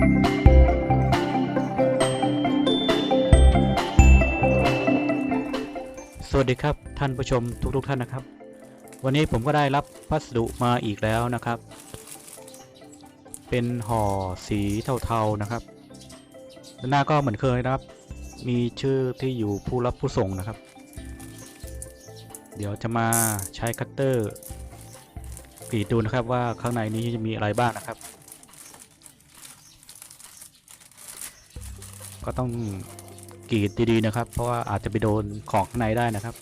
สวัสดีครับท่านผู้ชมทุกๆทท่านนะครับ วันนี้ผมก็ได้รับพัสดุมาอีกแล้วนะครับ เป็นห่อสีเทาๆนะครับด้านหน้าก็เหมือนเคยนะครับ มีชื่อที่อยู่ผู้รับผู้ส่งนะครับ เดี๋ยวจะมาใช้คัตเตอร์กรีดดูนะครับว่าข้างในนี้จะมีอะไรบ้างนะครับ ก็ต้องกรีดดีๆนะครับ เพราะว่าอาจจะไปโดนของข้างในได้นะครับ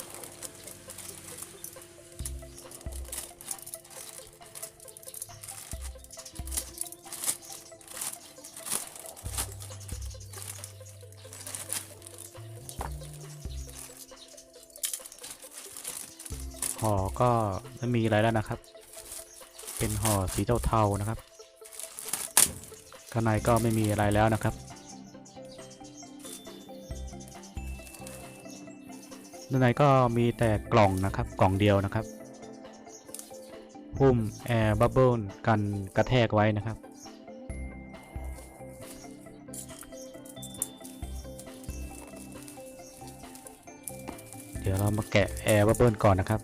ห่อก็ไม่มีอะไรแล้วนะครับ เป็นห่อสีเทาๆนะครับ ข้างในก็ไม่มีอะไรแล้วนะครับ ด้านในก็มีแต่กล่องนะครับกล่องเดียวนะครับพุ่มแอร์บับเบิลกันกระแทกไว้นะครับ เดี๋ยวเรามาแกะแอร์บับเบิลก่อนนะครับ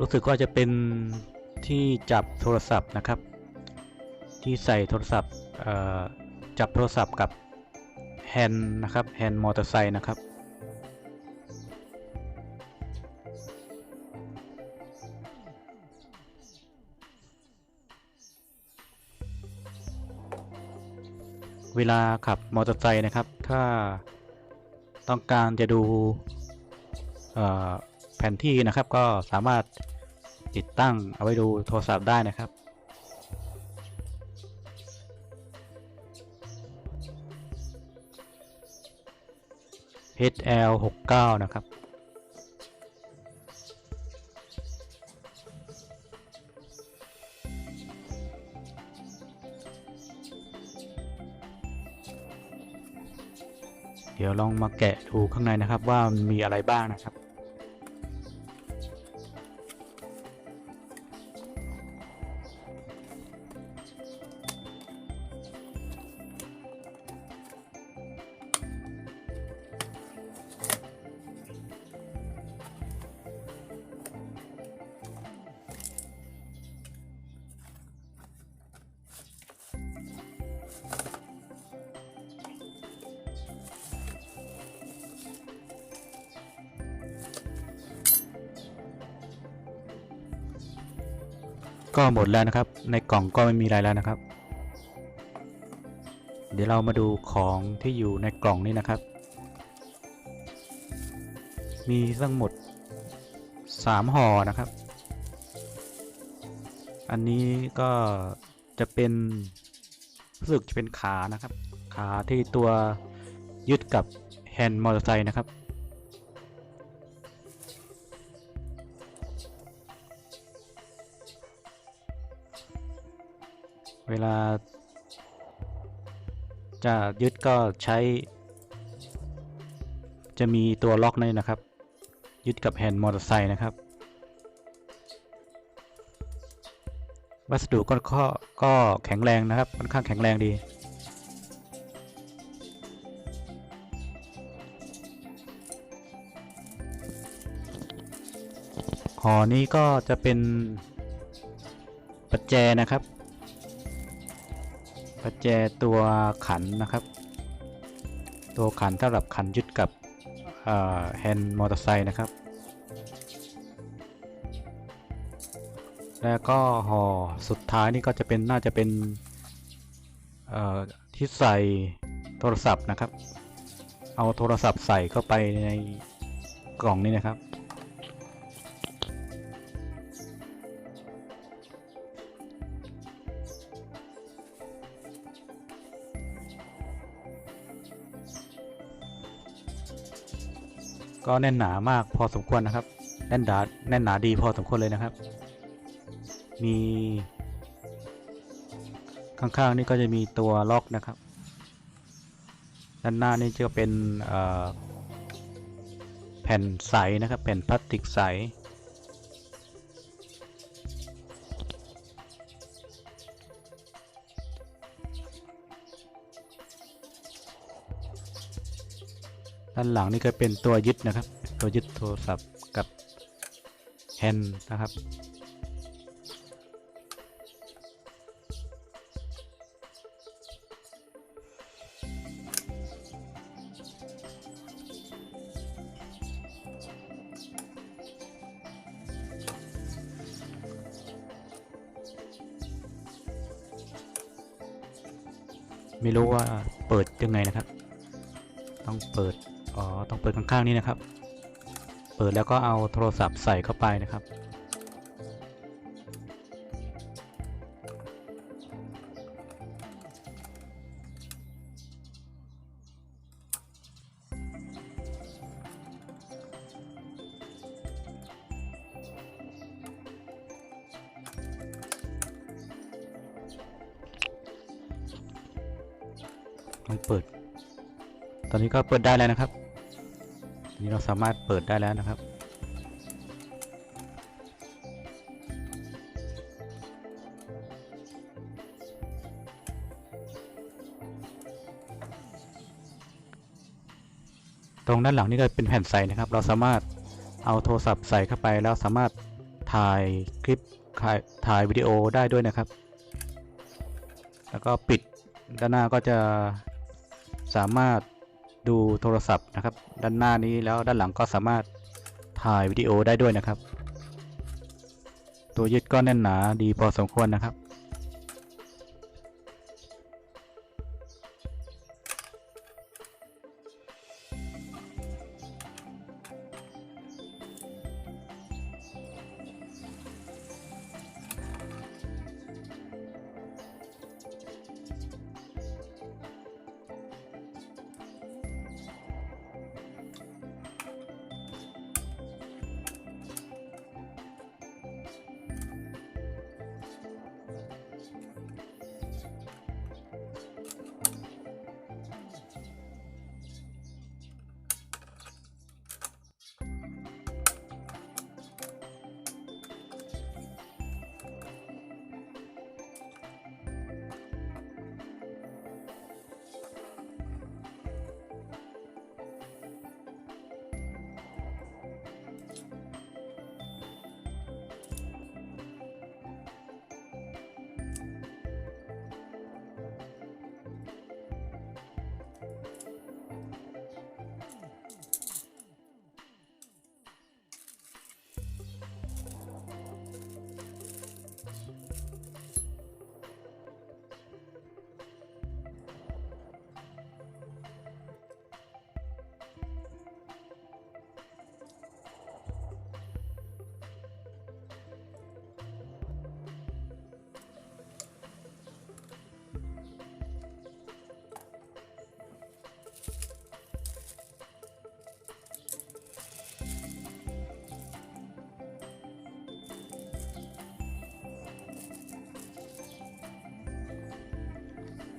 รู้สึกว่าจะเป็นที่จับโทรศัพท์นะครับ ที่ใส่โทรศัพท์จับโทรศัพท์กับแฮนด์นะครับแฮนด์มอเตอร์ไซค์นะครับเวลาขับมอเตอร์ไซค์นะครับ ถ้าต้องการจะดู แผนที่นะครับ ก็สามารถติดตั้งเอาไว้ดูโทรศัพท์ได้นะครับ HL 69 นะครับเดี๋ยวลองมาแกะดูข้างในนะครับว่ามีอะไรบ้างนะครับ ก็หมดแล้วนะครับ ในกล่องก็ไม่มีอะไรแล้วนะครับ เดี๋ยวเรามาดูของที่อยู่ในกล่องนี้นะครับ มีทั้งหมด3ห่อนะครับ อันนี้ก็จะเป็นรู้สึกจะเป็นขานะครับ ขาที่ตัวยึดกับแฮนด์มอเตอร์ไซค์นะครับ เวลา จะยึดก็ใช้ จะมีตัวล็อกนี่นะครับ ยึดกับแฮนด์มอเตอร์ไซค์นะครับ วัสดุก็ก็ก็แข็งแรงนะครับค่อนข้างแข็งแรงดีห่อนี้ก็จะเป็นปัจแจนะครับ ประแจตัวขันนะครับ ตัวขันสำหรับขันยึดกับแฮนด์มอเตอร์ไซค์นะครับ แล้วก็ห่อสุดท้ายนี่ก็จะเป็นน่าจะเป็นที่ใส่โทรศัพท์นะครับ เอาโทรศัพท์ใส่เข้าไปในกล่องนี้นะครับ ก็แน่นหนามากพอสมควรนะครับ แน่นดาแน่นหนาดีพอสมควรเลยนะครับ มีข้างๆนี่ก็จะมีตัวล็อกนะครับ ด้านหน้านี่จะเป็นแผ่นใสนะครับ แผ่นพลาสติกใส ด้านหลังนี่ก็เป็นตัวยึดนะครับ ตัวยึดโทรศัพท์กับแฮนด์นะครับ ไม่รู้ว่าเปิดยังไงนะครับ ต้องเปิด อ๋อ ต้องเปิดข้างๆนี้นะครับ เปิดแล้วก็เอาโทรศัพท์ใส่เข้าไปนะครับ ลองเปิด ตอนนี้ก็เปิดได้แล้วนะครับ นี้เราสามารถเปิดได้แล้วนะครับ ตรงด้านหลังนี่ก็เป็นแผ่นใสนะครับ เราสามารถเอาโทรศัพท์ใส่เข้าไปแล้วสามารถถ่ายคลิปถ่ายวิดีโอได้ด้วยนะครับ แล้วก็ปิดด้านหน้าก็จะสามารถ ดูโทรศัพท์นะครับ ด้านหน้านี้แล้วด้านหลังก็สามารถถ่ายวิดีโอได้ด้วยนะครับ ตัวยึดก็แน่นหนาดีพอสมควรนะครับ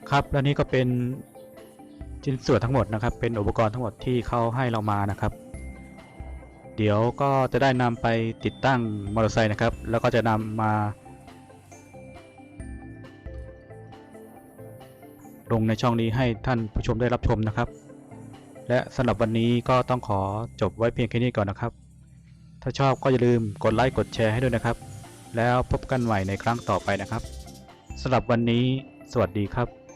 ครับแล้วนี่ก็เป็นชิ้นส่วนทั้งหมดนะครับ เป็นอุปกรณ์ทั้งหมดที่เขาให้เรามานะครับ เดี๋ยวก็จะได้นำไปติดตั้งมอเตอร์ไซค์นะครับ แล้วก็จะนำมาลงในช่องนี้ให้ท่านผู้ชมได้รับชมนะครับ และสำหรับวันนี้ก็ต้องขอจบไว้เพียงแค่นี้ก่อนนะครับ ถ้าชอบก็อย่าลืมกดไลค์กดแชร์ให้ด้วยนะครับ แล้วพบกันใหม่ในครั้งต่อไปนะครับสำหรับวันนี้ สวัสดีครับ